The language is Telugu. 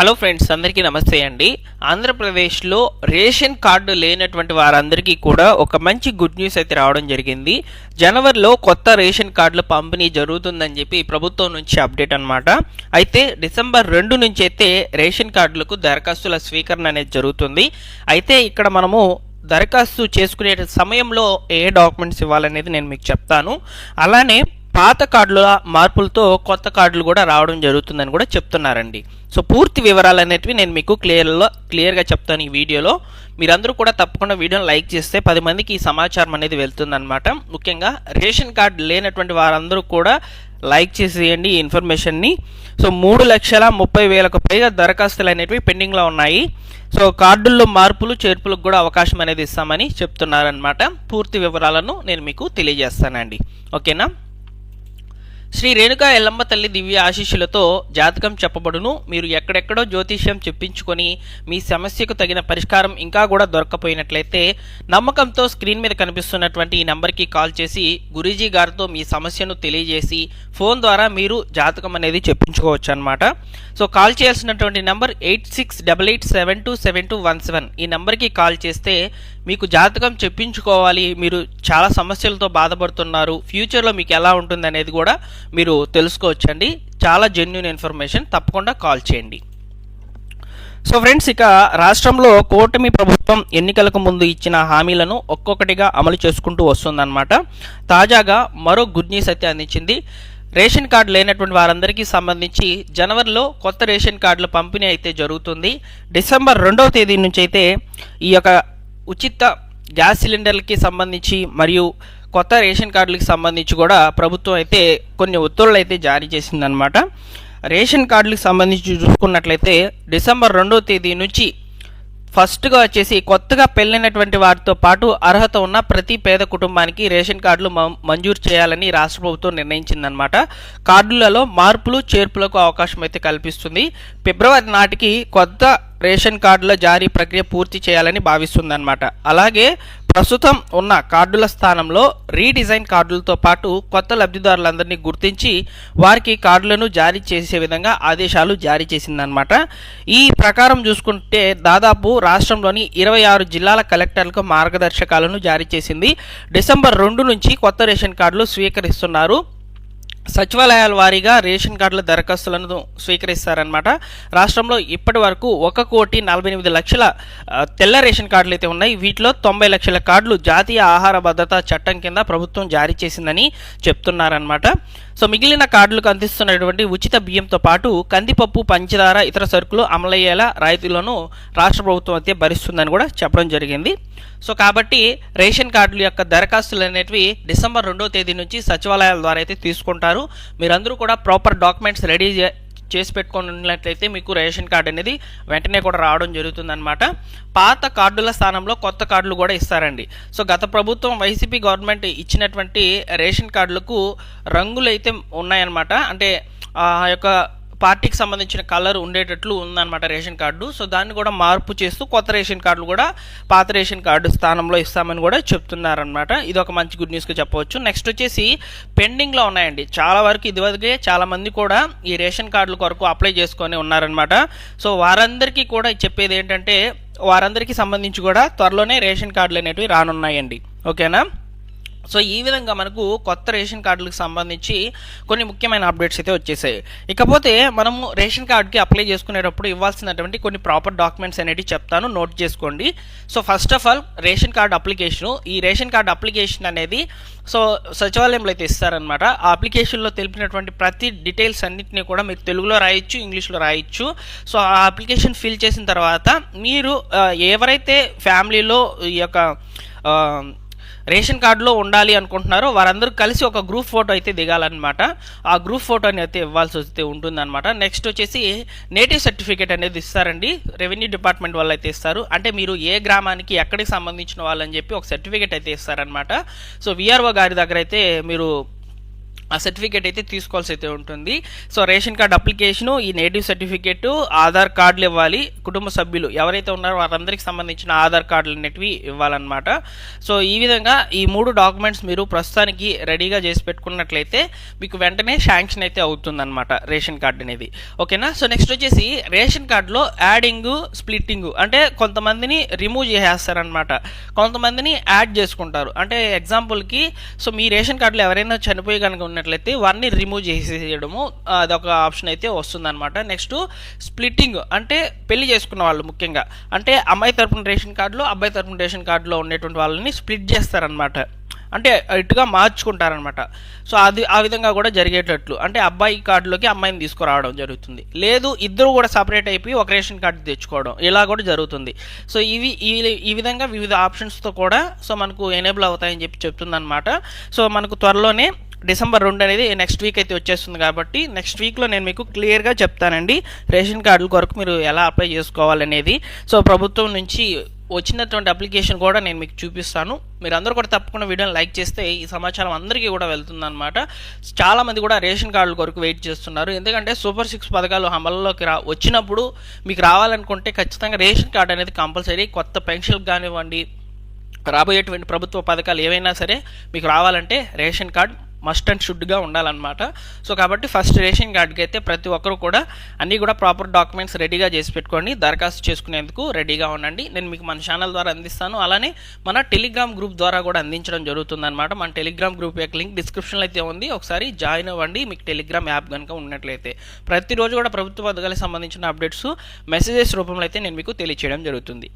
హలో ఫ్రెండ్స్ అందరికీ నమస్తే అండి. ఆంధ్రప్రదేశ్లో రేషన్ కార్డు లేనటువంటి వారందరికీ కూడా ఒక మంచి గుడ్ న్యూస్ అయితే రావడం జరిగింది. జనవరిలో కొత్త రేషన్ కార్డుల పంపిణీ జరుగుతుందని చెప్పి ప్రభుత్వం నుంచి అప్డేట్ అనమాట అయితే డిసెంబర్ రెండు నుంచి అయితే రేషన్ కార్డులకు దరఖాస్తుల స్వీకరణ అనేది జరుగుతుంది. అయితే ఇక్కడ మనము దరఖాస్తు చేసుకునే సమయంలో ఏ డాక్యుమెంట్స్ ఇవ్వాలనేది నేను మీకు చెప్తాను. అలానే పాత కార్డుల మార్పులతో కొత్త కార్డులు కూడా రావడం జరుగుతుందని కూడా చెప్తున్నారండి. సో పూర్తి వివరాలు అనేటివి నేను మీకు క్లియర్లో క్లియర్గా చెప్తాను ఈ వీడియోలో. మీరందరూ కూడా తప్పకుండా వీడియోని లైక్ చేస్తే పది మందికి ఈ సమాచారం అనేది వెళ్తుందన్నమాట. ముఖ్యంగా రేషన్ కార్డు లేనటువంటి వారందరూ కూడా లైక్ చేసేయండి ఈ ఇన్ఫర్మేషన్ని. సో మూడు లక్షల ముప్పై వేలకు పైగా దరఖాస్తులు అనేటివి పెండింగ్లో ఉన్నాయి. సో కార్డుల్లో మార్పులు చేర్పులకు కూడా అవకాశం అనేది ఇస్తామని చెప్తున్నారనమాట పూర్తి వివరాలను నేను మీకు తెలియజేస్తానండి. ఓకేనా? శ్రీ రేణుకా ఎల్లమ్మ తల్లి దివ్య ఆశీస్సులతో జాతకం చెప్పబడును. మీరు ఎక్కడెక్కడో జ్యోతిష్యం చెప్పించుకొని మీ సమస్యకు తగిన పరిష్కారం ఇంకా కూడా దొరకపోయినట్లయితే నమ్మకంతో స్క్రీన్ మీద కనిపిస్తున్నటువంటి ఈ నంబర్కి కాల్ చేసి గురీజీ గారితో మీ సమస్యను తెలియజేసి ఫోన్ ద్వారా మీరు జాతకం అనేది చెప్పించుకోవచ్చు అనమాట సో కాల్ చేయాల్సినటువంటి number eight six double eight seven two seven two one seven. ఈ నంబర్కి కాల్ చేస్తే మీకు జాతకం చెప్పించుకోవాలి మీరు చాలా సమస్యలతో బాధపడుతున్నారు ఫ్యూచర్లో మీకు ఎలా ఉంటుంది అనేది కూడా మీరు తెలుసుకోవచ్చండి. చాలా జెన్యున్ ఇన్ఫర్మేషన్ తప్పకుండా కాల్ చేయండి. సో ఫ్రెండ్స్ ఇక రాష్ట్రంలో కూటమి ప్రభుత్వం ఎన్నికలకు ముందు ఇచ్చిన హామీలను ఒక్కొక్కటిగా అమలు చేసుకుంటూ వస్తుందన్నమాట. తాజాగా మరో గుడ్ న్యూస్ అయితే అందించింది. రేషన్ కార్డు లేనటువంటి వారందరికీ సంబంధించి జనవరిలో కొత్త రేషన్ కార్డుల పంపిణీ అయితే జరుగుతుంది. డిసెంబర్ రెండవ తేదీ నుంచి అయితే ఈ యొక్క ఉచిత గ్యాస్ సిలిండర్లకి సంబంధించి మరియు కొత్త రేషన్ కార్డులకు సంబంధించి కూడా ప్రభుత్వం అయితే కొన్ని ఉత్తర్వులు అయితే జారీ చేసిందనమాట రేషన్ కార్డులకు సంబంధించి చూసుకున్నట్లయితే డిసెంబర్ రెండో తేదీ నుంచి ఫస్ట్గా వచ్చేసి కొత్తగా పెళ్ళైనటువంటి వారితో పాటు అర్హత ఉన్న ప్రతి పేద కుటుంబానికి రేషన్ కార్డులు మంజూరు చేయాలని రాష్ట్ర ప్రభుత్వం నిర్ణయించిందనమాట కార్డులలో మార్పులు చేర్పులకు అవకాశం అయితే కల్పిస్తుంది. ఫిబ్రవరి నాటికి కొత్త రేషన్ కార్డుల జారీ ప్రక్రియ పూర్తి చేయాలని భావిస్తుందన్నమాట. అలాగే ప్రస్తుతం ఉన్న కార్డుల స్థానంలో రీడిజైన్ కార్డులతో పాటు కొత్త లబ్ధిదారులందరినీ గుర్తించి వారికి కార్డులను జారీ చేసే విధంగా ఆదేశాలు జారీ చేసిందనమాట ఈ ప్రకారం చూసుకుంటే దాదాపు రాష్ట్రంలోని ఇరవై ఆరు జిల్లాల కలెక్టర్లకు మార్గదర్శకాలను జారీ చేసింది. డిసెంబర్ రెండు నుంచి కొత్త రేషన్ కార్డులు స్వీకరిస్తున్నారు. సచివాలయాల వారీగా రేషన్ కార్డుల దరఖాస్తులను స్వీకరిస్తారనమాట రాష్ట్రంలో ఇప్పటి వరకు ఒక కోటి నలభై ఎనిమిది లక్షల తెల్ల రేషన్ కార్డులు అయితే ఉన్నాయి. వీటిలో తొంభై లక్షల కార్డులు జాతీయ ఆహార భద్రతా చట్టం కింద ప్రభుత్వం జారీ చేసిందని చెప్తున్నారనమాట సో మిగిలిన కార్డులకు అందిస్తున్నటువంటి ఉచిత బియ్యంతో పాటు కందిపప్పు పంచదార ఇతర సరుకులు అమలయ్యేలా రాయితీలను రాష్ట్ర ప్రభుత్వం అయితే భరిస్తుందని కూడా చెప్పడం జరిగింది. సో కాబట్టి రేషన్ కార్డుల యొక్క దరఖాస్తులు అనేటివి డిసెంబర్ రెండో తేదీ నుంచి సచివాలయాల ద్వారా అయితే తీసుకుంటారు. మీరందరూ కూడా ప్రాపర్ డాక్యుమెంట్స్ రెడీ చేసి పెట్టుకొని ఉన్నట్లయితే మీకు రేషన్ కార్డు అనేది వెంటనే కూడా రావడం జరుగుతుందన్నమాట. పాత కార్డుల స్థానంలో కొత్త కార్డులు కూడా ఇస్తారండి. సో గత ప్రభుత్వం వైసీపీ గవర్నమెంట్ ఇచ్చినటువంటి రేషన్ కార్డులకు రంగులు అయితే ఉన్నాయన్నమాట. అంటే ఆ యొక్క పార్టీకి సంబంధించిన కలర్ ఉండేటట్లు ఉందన్నమాట రేషన్ కార్డు. సో దాన్ని కూడా మార్పు చేస్తూ కొత్త రేషన్ కార్డులు కూడా పాత రేషన్ కార్డు స్థానంలో ఇస్తామని కూడా చెప్తున్నారనమాట ఇది ఒక మంచి గుడ్ న్యూస్గా చెప్పవచ్చు. నెక్స్ట్ వచ్చేసి పెండింగ్లో ఉన్నాయండి. చాలా వరకు ఇదివరకే చాలామంది కూడా ఈ రేషన్ కార్డుల కొరకు అప్లై చేసుకొని ఉన్నారనమాట సో వారందరికీ కూడా చెప్పేది ఏంటంటే వారందరికీ సంబంధించి కూడా త్వరలోనే రేషన్ కార్డులు అనేటివి రానున్నాయండి. ఓకేనా? సో ఈ విధంగా మనకు కొత్త రేషన్ కార్డులకు సంబంధించి కొన్ని ముఖ్యమైన అప్డేట్స్ అయితే వచ్చేసాయి. ఇకపోతే మనము రేషన్ కార్డుకి అప్లై చేసుకునేటప్పుడు ఇవ్వాల్సినటువంటి కొన్ని ప్రాపర్ డాక్యుమెంట్స్ అనేవి చెప్తాను. నోట్ చేసుకోండి. So first of all ration card application ఈ రేషన్ కార్డు అప్లికేషన్ అనేది సో సచివాలయంలో అయితే ఇస్తారనమాట ఆ అప్లికేషన్లో తెలిపినటువంటి ప్రతి డీటెయిల్స్ అన్నింటినీ కూడా మీరు తెలుగులో రాయొచ్చు ఇంగ్లీష్లో రాయొచ్చు. సో ఆ అప్లికేషన్ ఫిల్ చేసిన తర్వాత మీరు ఎవరైతే ఫ్యామిలీలో ఈ యొక్క రేషన్ కార్డులో ఉండాలి అనుకుంటున్నారో వారందరూ కలిసి ఒక గ్రూప్ ఫోటో అయితే దిగాలన్నమాట. ఆ గ్రూప్ ఫోటోని అయితే ఇవ్వాల్సి వస్తే ఉంటుందన్నమాట. నెక్స్ట్ వచ్చేసి నేటివ్ సర్టిఫికేట్ అనేది ఇస్తారండి. రెవెన్యూ డిపార్ట్మెంట్ వాళ్ళు అయితే ఇస్తారు. అంటే మీరు ఏ గ్రామానికి ఎక్కడికి సంబంధించిన వాళ్ళని చెప్పి ఒక సర్టిఫికేట్ అయితే ఇస్తారనమాట సో విఆర్ఓ గారి దగ్గర అయితే మీరు ఆ సర్టిఫికేట్ అయితే తీసుకోవాల్సి అయితే ఉంటుంది. సో రేషన్ కార్డ్ అప్లికేషను ఈ నేటివ్ సర్టిఫికేట్ ఆధార్ కార్డులు ఇవ్వాలి. కుటుంబ సభ్యులు ఎవరైతే ఉన్నారో వారందరికి సంబంధించిన ఆధార్ కార్డులు అనేటివి ఇవ్వాలన్నమాట. సో ఈ విధంగా ఈ మూడు డాక్యుమెంట్స్ మీరు ప్రస్తుతానికి రెడీగా చేసి పెట్టుకున్నట్లయితే మీకు వెంటనే శాంక్షన్ అయితే అవుతుందన్నమాట రేషన్ కార్డు అనేది. ఓకేనా? సో నెక్స్ట్ వచ్చేసి రేషన్ కార్డులో యాడింగ్ స్ప్లిట్టింగ్ అంటే కొంతమందిని రిమూవ్ చేసేస్తారనమాట కొంతమందిని యాడ్ చేసుకుంటారు. అంటే ఎగ్జాంపుల్కి సో మీ రేషన్ కార్డులో ఎవరైనా చనిపోయి కనుక అనుకున్నట్లయితే వన్ని రిమూవ్ చేసేయడము అది అదొక ఆప్షన్ అయితే వస్తుందన్నమాట. నెక్స్ట్ స్ప్లిట్టింగ్ అంటే పెళ్ళి చేసుకున్న వాళ్ళు ముఖ్యంగా. అంటే అమ్మాయి తరపున రేషన్ కార్డులో అబ్బాయి తరపున రేషన్ కార్డులో ఉండేటువంటి వాళ్ళని స్ప్లిట్ చేస్తారనమాట అంటే ఇటుగా మార్చుకుంటారనమాట సో అది ఆ విధంగా కూడా జరిగేటట్లు. అంటే అబ్బాయి కార్డులోకి అమ్మాయిని తీసుకురావడం జరుగుతుంది. లేదు ఇద్దరు కూడా సపరేట్ అయిపోయి ఒక రేషన్ కార్డు తెచ్చుకోవడం. ఇలా కూడా జరుగుతుంది. సో ఇవి ఈ ఈ విధంగా వివిధ ఆప్షన్స్తో కూడా సో మనకు ఎనేబుల్ అవుతాయని చెప్పి చెప్తుందనమాట సో మనకు త్వరలోనే డిసెంబర్ రెండు అనేది నెక్స్ట్ వీక్ అయితే వచ్చేస్తుంది కాబట్టి నెక్స్ట్ వీక్లో నేను మీకు క్లియర్గా చెప్తానండి. రేషన్ కార్డుల కొరకు మీరు ఎలా అప్లై చేసుకోవాలనేది. సో ప్రభుత్వం నుంచి వచ్చినటువంటి అప్లికేషన్ కూడా నేను మీకు చూపిస్తాను. మీరు అందరూ కూడా తప్పకుండా వీడియోని లైక్ చేస్తే ఈ సమాచారం అందరికీ కూడా వెళ్తుందన్నమాట. చాలా మంది కూడా రేషన్ కార్డుల కొరకు వెయిట్ చేస్తున్నారు. ఎందుకంటే సూపర్ సిక్స్ పథకాలు అమల్లోకి రా వచ్చినప్పుడు మీకు రావాలనుకుంటే ఖచ్చితంగా రేషన్ కార్డు అనేది కంపల్సరీ. కొత్త పెన్షన్కి కానివ్వండి రాబోయేటువంటి ప్రభుత్వ పథకాలు ఏవైనా సరే మీకు రావాలంటే రేషన్ కార్డ్ మస్ట్ అండ్ షుడ్గా ఉండాలన్నమాట. సో కాబట్టి ఫస్ట్ రేషన్ కార్డ్కి అయితే ప్రతి ఒక్కరు కూడా అన్నీ కూడా ప్రాపర్ డాక్యుమెంట్స్ రెడీగా చేసి పెట్టుకోండి. దరఖాస్తు చేసుకునేందుకు రెడీగా ఉండండి. నేను మీకు మన ఛానల్ ద్వారా అందిస్తాను. అలానే మన టెలిగ్రామ్ గ్రూప్ ద్వారా కూడా అందించడం జరుగుతుందన్నమాట. మన టెలిగ్రామ్ గ్రూప్ యొక్క లింక్ డిస్క్రిప్షన్లో అయితే ఉంది. ఒకసారి జాయిన్ అవ్వండి. మీకు టెలిగ్రామ్ యాప్ కనుక ఉన్నట్లయితే. ప్రతిరోజు కూడా ప్రభుత్వ పథకాలకు సంబంధించిన అప్డేట్స్ మెసేజెస్ రూపంలో అయితే నేను మీకు తెలియచేయడం జరుగుతుంది.